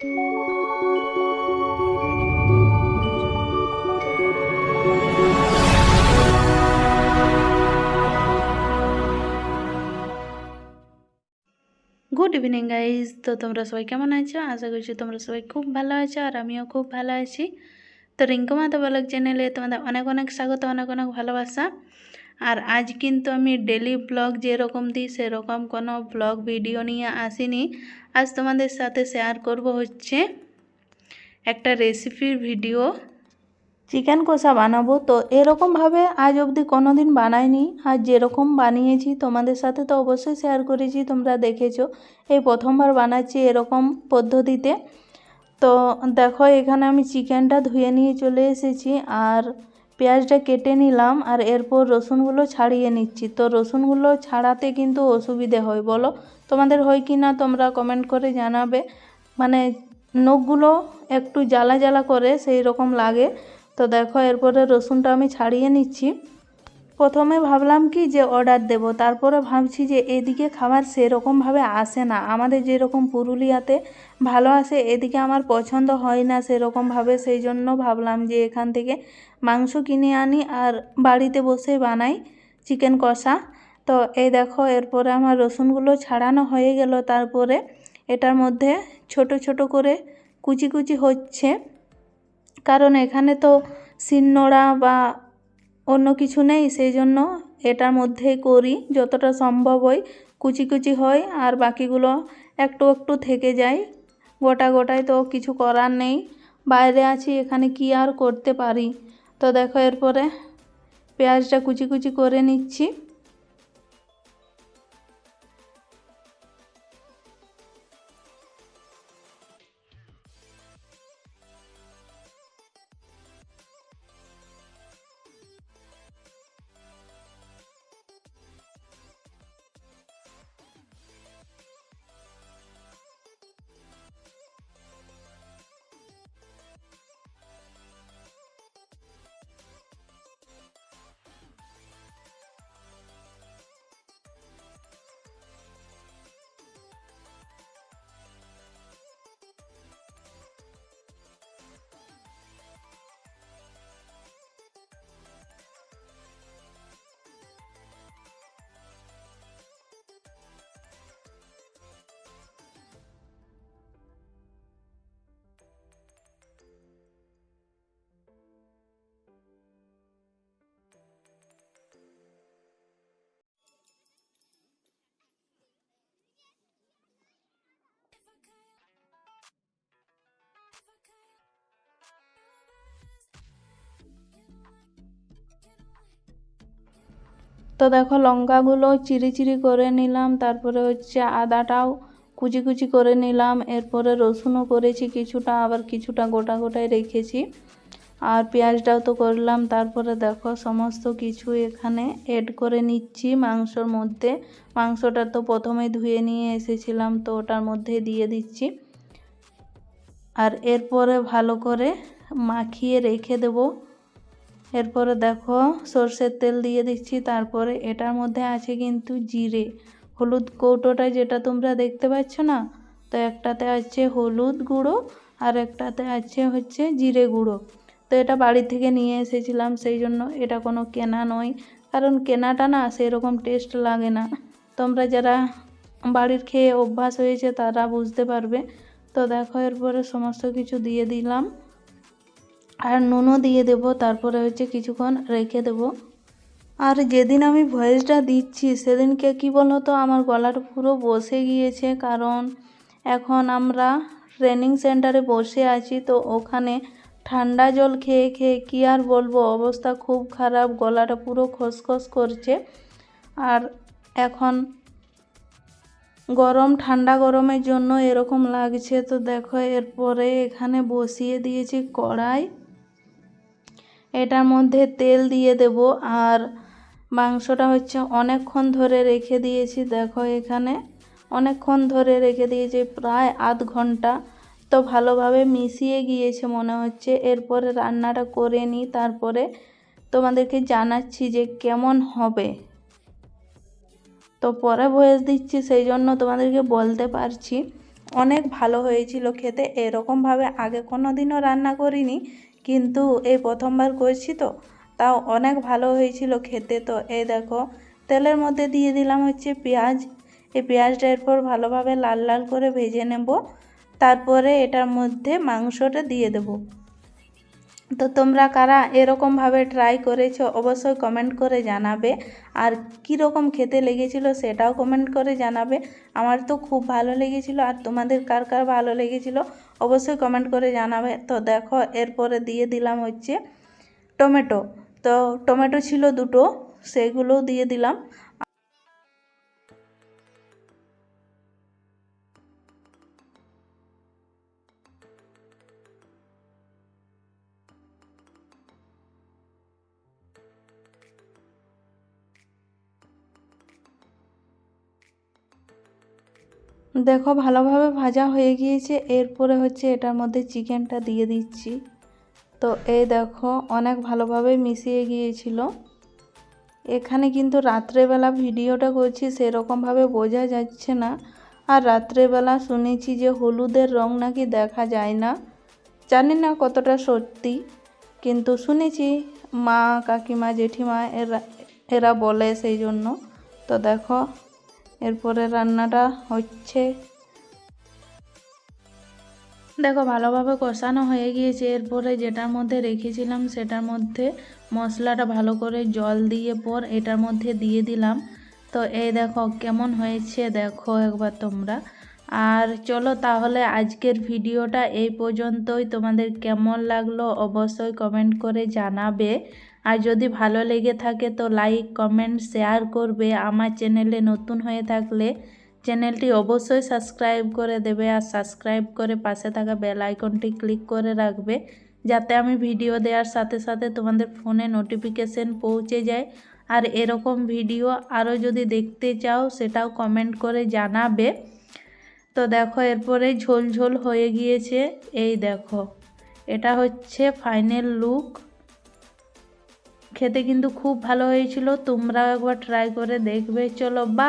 Good evening guys তো তোমরা সবাই কেমন আছো? আশা করছি তোমরা সবাই খুব ভালো আছো আর আমিও খুব ভালো আছি। তো রিঙ্কু মাতা ব্লগ চ্যানেলে তোমাদের অনেক অনেক স্বাগত, অনেক অনেক ভালোবাসা। আর আজ কিন্তু আমি ডেলি ব্লগ যেরকম দিই, সেরকম কোনো ব্লগ ভিডিও নিয়ে আসিনি। আজ তোমাদের সাথে শেয়ার করব হচ্ছে একটা রেসিপির ভিডিও চিকেন কষা বানাবো। তো এরকমভাবে আজ অবধি কোনো দিন বানাইনি। আর যেরকম বানিয়েছি, তোমাদের সাথে তো অবশ্যই শেয়ার করেছি, তোমরা দেখেছ। এই প্রথমবার বানাচ্ছি এরকম পদ্ধতিতে। তো দেখো, এখানে আমি চিকেনটা ধুয়ে নিয়ে চলে এসেছি। আর পেঁয়াজটা কেটে নিলাম আর এরপর রসুনগুলো ছাড়িয়ে নিচ্ছি। তো রসুনগুলো ছাড়াতে কিন্তু অসুবিধে হয়, বলো? তোমাদের হয় কি না তোমরা কমেন্ট করে জানাবে। মানে নখগুলো একটু জ্বালা জ্বালা করে সেই রকম লাগে। তো দেখো, এরপরে রসুনটা আমি ছাড়িয়ে নিচ্ছি। প্রথমে ভাবলাম কি যে অর্ডার দেব, তারপরে ভাবছি যে এদিকে খাবার সেরকমভাবে আসে না। আমাদের যেরকম পুরুলিয়াতে ভালো আসে, এদিকে আমার পছন্দ হয় না সেরকমভাবে, সেই জন্য ভাবলাম যে এখান থেকে মাংস কিনে আনি আর বাড়িতে বসে বানাই চিকেন কষা। তো এই দেখো, এরপরে আমার রসুনগুলো ছাড়ানো হয়ে গেল। তারপরে এটার মধ্যে ছোট ছোট করে কুচি কুচি হচ্ছে। কারণ এখানে তো শিলনোড়া বা অন্য কিছু নেই, সেই জন্য এটার মধ্যেই করি। যতটা সম্ভব হয়, কুচি কুচি হয়, আর বাকিগুলো একটু একটু থেকে যায়। গোটা গোটায় তো কিছু করার নেই। বাইরে আছি, এখানে কি আর করতে পারি? তো দেখো, এরপরে পেঁয়াজটা কুচি কুচি করে নিচ্ছি। তো দেখো লঙ্কাগুলো চিরি চিরি করে নিলাম, তারপরে হচ্ছে আদাটাও কুচি কুচি করে নিলাম, এরপরে রসুনও করেছি কিছুটা, আবার কিছুটা গোটা গোটায় রেখেছি। আর পেঁয়াজটাও তো করলাম, তারপরে দেখো সমস্ত কিছু এখানে এড করে নিচ্ছি মাংসর মধ্যে। মাংসটা তো প্রথমে ধুয়ে নিয়ে এসেছিলাম, তো ওটার মধ্যে দিয়ে দিচ্ছি। আর এরপরে ভালো করে মাখিয়ে রেখে দেবো। এরপরে দেখো, সর্ষের তেল দিয়ে দিচ্ছি। তারপরে এটার মধ্যে আছে কিন্তু জিরে। হলুদ কৌটোটা যেটা তোমরা দেখতে পাচ্ছ না, তো একটাতে আছে হলুদ গুঁড়ো আর একটাতে আছে হচ্ছে জিরে গুঁড়ো। তো এটা বাড়ি থেকে নিয়ে এসেছিলাম, সেই জন্য এটা কোনো কেনা নয়। কারণ কেনাটা না সেরকম টেস্ট লাগে না। তোমরা যারা বাড়ির খেয়ে অভ্যাস হয়েছে তারা বুঝতে পারবে। তো দেখো, এরপরে সমস্ত কিছু দিয়ে দিলাম। আর নুনও দিয়ে দেব, তারপরে হচ্ছে কিছুক্ষণ রেখে দেব। আর যেদিন আমি ভয়েসটা দিচ্ছি, সেদিনকে কি বলো তো আমার গলাটা পুরো বসে গিয়েছে, কারণ এখন আমরা ট্রেনিং সেন্টারে বসে আছি, তো ওখানে ঠান্ডা জল খেয়ে খেয়ে কী আর বলব, অবস্থা খুব খারাপ, গলাটা পুরো খসখস করছে। আর এখন গরম, ঠান্ডা গরমের জন্য এরকম লাগছে, তো দেখো এরপরে এখানে বসিয়ে দিয়েছি কড়াই। এটার মধ্যে তেল দিয়ে দেব আর মাংসটা হচ্ছে অনেকক্ষণ ধরে রেখে দিয়েছি। দেখো এখানে অনেকক্ষণ ধরে রেখে দিয়েছি, প্রায় আধ ঘণ্টা। তো ভালোভাবে মিশিয়ে গিয়েছে মনে হচ্ছে। এরপরে রান্নাটা করে নিই, তারপরে তোমাদেরকে জানাচ্ছি যে কেমন হবে। তো পরে ভয়েস দিচ্ছি, সেই জন্য তোমাদেরকে বলতে পারছি। অনেক ভালো হয়েছিল খেতে, এরকমভাবে আগে কোনো দিনও রান্না করিনি। কিন্তু এই প্রথমবার করছি তো, তাও অনেক ভালো হয়েছিল খেতে তো। এই দেখো, তেলের মধ্যে দিয়ে দিলাম হচ্ছে পেঁয়াজ। এই পেঁয়াজটা এরপর ভালোভাবে লাল লাল করে ভেজে নেব। তারপরে এটার মধ্যে মাংসটা দিয়ে দেব। তো তোমরা কারা এরকমভাবে ট্রাই করেছ অবশ্যই কমেন্ট করে জানাবে। আর কীরকম খেতে লেগেছিল সেটাও কমেন্ট করে জানাবে। আমার তো খুব ভালো লেগেছিল। আর তোমাদের কার কার ভালো লেগেছিল অবশ্যই কমেন্ট করে জানাবে। তো দেখো, এরপরে দিয়ে দিলাম হচ্ছে টমেটো। তো টমেটো ছিল দুটো সেগুলো দিয়ে দিলাম। দেখো ভালোভাবে ভাজা হয়ে গিয়েছে। এরপরে হচ্ছে এটার মধ্যে চিকেনটা দিয়ে দিচ্ছি। তো এই দেখো অনেক ভালোভাবে মিশিয়ে গিয়েছিল। এখানে কিন্তু রাত্রেবেলা ভিডিওটা করছি, সেরকমভাবে বোঝা যাচ্ছে না। আর রাত্রেবেলা শুনেছি যে হলুদের রং নাকি দেখা যায় না। জানি না কতটা সত্যি, কিন্তু শুনেছি মা, কাকিমা, জেঠিমা এরা এরা বলে সেই জন্য। তো দেখো এরপরে রান্নাটা হচ্ছে। দেখো, ভালোভাবে কষানো হয়ে গিয়েছে। এরপরে যেটার মধ্যে রেখেছিলাম সেটার মধ্যে মশলাটা ভালো করে জল দিয়ে পর এটার মধ্যে দিয়ে দিলাম। তো এই দেখো কেমন হয়েছে, দেখো একবার তোমরা। আর চলো তাহলে আজকের ভিডিওটা এই পর্যন্তই। তোমাদের কেমন লাগল অবশ্যই কমেন্ট করে জানাবে। আর যদি ভালো লেগে থাকে তো লাইক কমেন্ট শেয়ার করবে। আমার চ্যানেলে নতুন হয়ে থাকলে চ্যানেলটি অবশ্যই সাবস্ক্রাইব করে দেবে আর সাবস্ক্রাইব করে পাশে থাকা বেল আইকনটি ক্লিক করে রাখবে যাতে আমি ভিডিও দেওয়ার সাথে সাথে তোমাদের ফোনে নোটিফিকেশন পৌঁছে যায়। আর এরকম ভিডিও আরও যদি দেখতে চাও সেটাও কমেন্ট করে জানাবে। তো দেখো এরপরে ঝোল ঝোল হয়ে গিয়েছে। এই দেখো, এটা হচ্ছে ফাইনাল লুক খেতে কিন্তু খুব ভালো হয়েছিল। তোমরাও একবার ট্রাই করে দেখবে। চলো বা